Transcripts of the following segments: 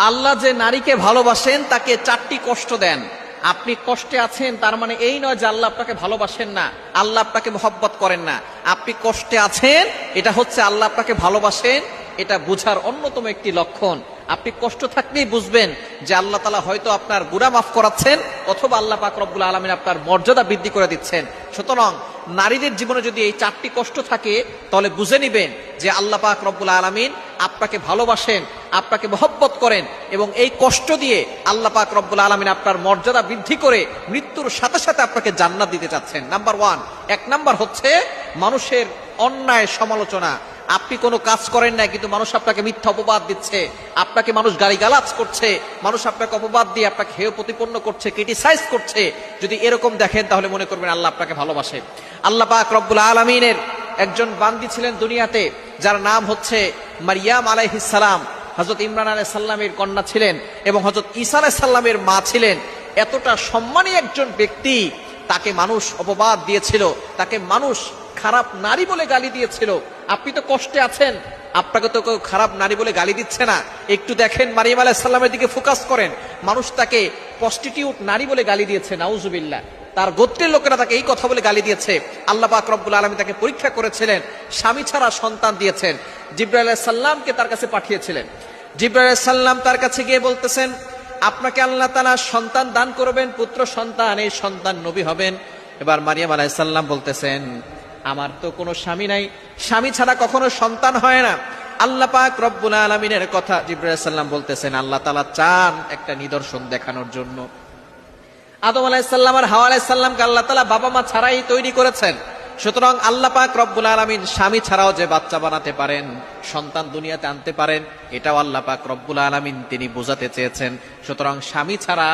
আল্লাহ যে নারীকে ভালোবাসেন, তাকে চারটি কষ্ট দেন। আপনি কষ্টে আছেন, তার মানে এই নয় যে আল্লাহ আপনাকে ভালোবাসেন না, আল্লাহ আপনাকে মহব্বত করেন না। আপনি কষ্টে আছেন, এটা হচ্ছে আল্লাহ আপনাকে ভালোবাসেন, এটা বুঝার অন্যতম একটি লক্ষণ। আপনি কষ্ট থাকলেই বুঝবেন যে আল্লাহ তালা হয়তো আপনার গুণা মাফ করাচ্ছেন, অথবা আল্লাহ পাক রব্বুল আলমিন আপনার মর্যাদা বৃদ্ধি করে দিচ্ছেন। সুতরাং নারীদের জীবনে যদি এই চারটি কষ্ট থাকে, তাহলে বুঝে নিবেন যে আল্লাহ পাক রব্বুল আলমিন আপনাকে ভালোবাসেন, আপনাকে মহব্বত করেন এবং এই কষ্ট দিয়ে আল্লাহ পাক রব্বুল আলমিন আপনার মর্যাদা বৃদ্ধি করে মৃত্যুর সাথে সাথে আপনাকে জান্নাত দিতে চাচ্ছেন। Number one. এক নাম্বার হচ্ছে মানুষের অন্যায় সমালোচনা। আপনি কোনো কাজ করেন না কিন্তু মানুষ আপনাকে মিথ্যা অপবাদ দিচ্ছে। আপনাকে মানুষ গাড়ি গালিগালাজ করছে। মানুষ আপনাকে অপবাদ দিয়ে আপনাকে হেয় প্রতিপন্ন করছে ক্রিটিসাইজ করছে। যদি এরকম দেখেন, তাহলে মনে করবেন আল্লাহ আপনাকে ভালোবাসে। আল্লাহ পাক রব্বুল আলমিনের একজন বান্দি ছিলেন দুনিয়াতে, যার নাম হচ্ছে মারিয়াম আলাইহিসালাম হজরত ইমরান আলাই সাল্লামের কন্যা ছিলেন এবং হজরত ঈসা আলাই সাল্লামের মা ছিলেন। এতটা সম্মানী একজন ব্যক্তি, তাকে মানুষ অপবাদ দিয়েছিল, তাকে মানুষ খারাপ নারী বলে গালি দিয়েছিল। আপনি তো কষ্টে আছেন। আপনাকে তো কেউ খারাপ নারী বলে গালি দিচ্ছে না। একটু দেখেন মারিয়াম আলাহ সাল্লামের দিকে ফোকাস করেন। মানুষ তাকে প্রস্টিটিউট নারী বলে গালি দিয়েছে, নাউজুবিল্লাহ। তার গোত্রের লোকেরা তাকে এই কথা বলে গালি দিয়েছে। আল্লাহ পাক রব্বুল আলমী তাকে পরীক্ষা করেছিলেন, স্বামী ছাড়া সন্তান দিয়েছেন। জিব্রাইল সাল্লামকে তার কাছে পাঠিয়েছিলেন। জিব্রাইল সাল্লাম তার কাছে গিয়ে বলতেছেন, আপনাকে আল্লাহ তালা সন্তান দান করবেন, পুত্র সন্তান, এই সন্তান নবী হবেন। এবার মারিয়াম আলাইসাল্লাম বলতেছেন আমার তো কোনো স্বামী নাই। স্বামী ছাড়া কখনো সন্তান হয় না। আল্লাহ পাক রব্বুল আলমিনের কথা সাল্লাম বলতেছেন, আল্লাহ তালা চান একটা নিদর্শন দেখানোর জন্য। আদম আলাইসাল্লাম আর হাওয়া আলাইসাল্লামকে আল্লাহ তালা বাবা মা ছাড়াই তৈরি করেছেন। সুতরাং আল্লাহ পাক রব্বুল আলমিন স্বামী ছাড়াও যে বাচ্চা বানাতে পারেন, সন্তান দুনিয়াতে আনতে পারেন, এটাও আল্লাহ পাক রব্বুল আলমিন তিনি বোঝাতে চেয়েছেন। সুতরাং স্বামী ছাড়া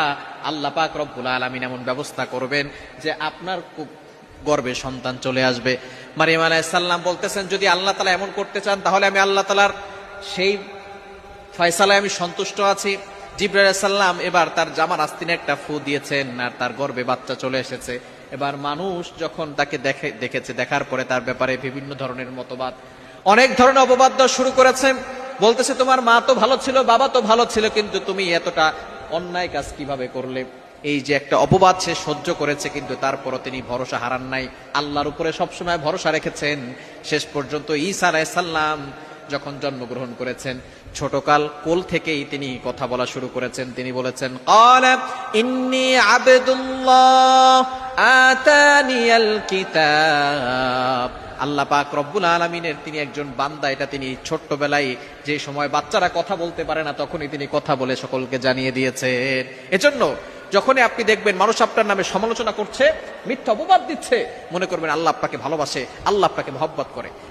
আল্লাহ পাক রব্বুল আলমিন এমন ব্যবস্থা করবেন যে আপনার গর্বে সন্তান চলে আসবে। মারিয়াম আলাইসাল্লাম বলতেছেন, যদি আল্লাহ তালা এমন করতে চান, তাহলে আমি আল্লাহ তালার সেই ফয়সালায় আমি সন্তুষ্ট আছি। জিব্রাইল সাল্লাম এবার তার জামার আস্তিনে একটা ফু দিয়েছেন আর তার গর্বে বাচ্চা চলে এসেছে। এবার মানুষ যখন তাকে দেখে, দেখেছে, দেখার পরে তার ব্যাপারে বিভিন্ন ধরনের মতবাদ, অনেক ধরনের অপবাদ শুরু করেছে। বলতেছে, তোমার মা তো ভালো ছিল, বাবা তো ভালো ছিল, কিন্তু তুমি এতটা অন্যায় কাজ কীভাবে করলে? এই যে একটা অপবাদ সে সহ্য করেছে, কিন্তু তারপরও তিনি ভরসা হারান নাই। আল্লাহর উপরে সবসময় ভরসা রেখেছেন। শেষ পর্যন্ত ঈসা আলাইসাল্লাম যখন জন্মগ্রহণ করেছেন, ছোটকাল কোল থেকেই তিনি কথা বলা শুরু করেছেন। তিনি বলেছেন ইন্নি আতানিয়াল কিতাব। আল্লাহ পাক রব্বুল আলমিনের তিনি একজন বান্দা, এটা তিনি ছোট্টবেলায় যে সময় বাচ্চারা কথা বলতে পারে না, তখনই তিনি কথা বলে সকলকে জানিয়ে দিয়েছেন। এজন্য যখনই আপনি দেখবেন মানুষ আপনার নামে সমালোচনা করছে, মিথ্যা অপবাদ দিচ্ছে, মনে করবেন আল্লাহ আপনাকে ভালোবাসে, আল্লাহ আপনাকে মহব্বত করে।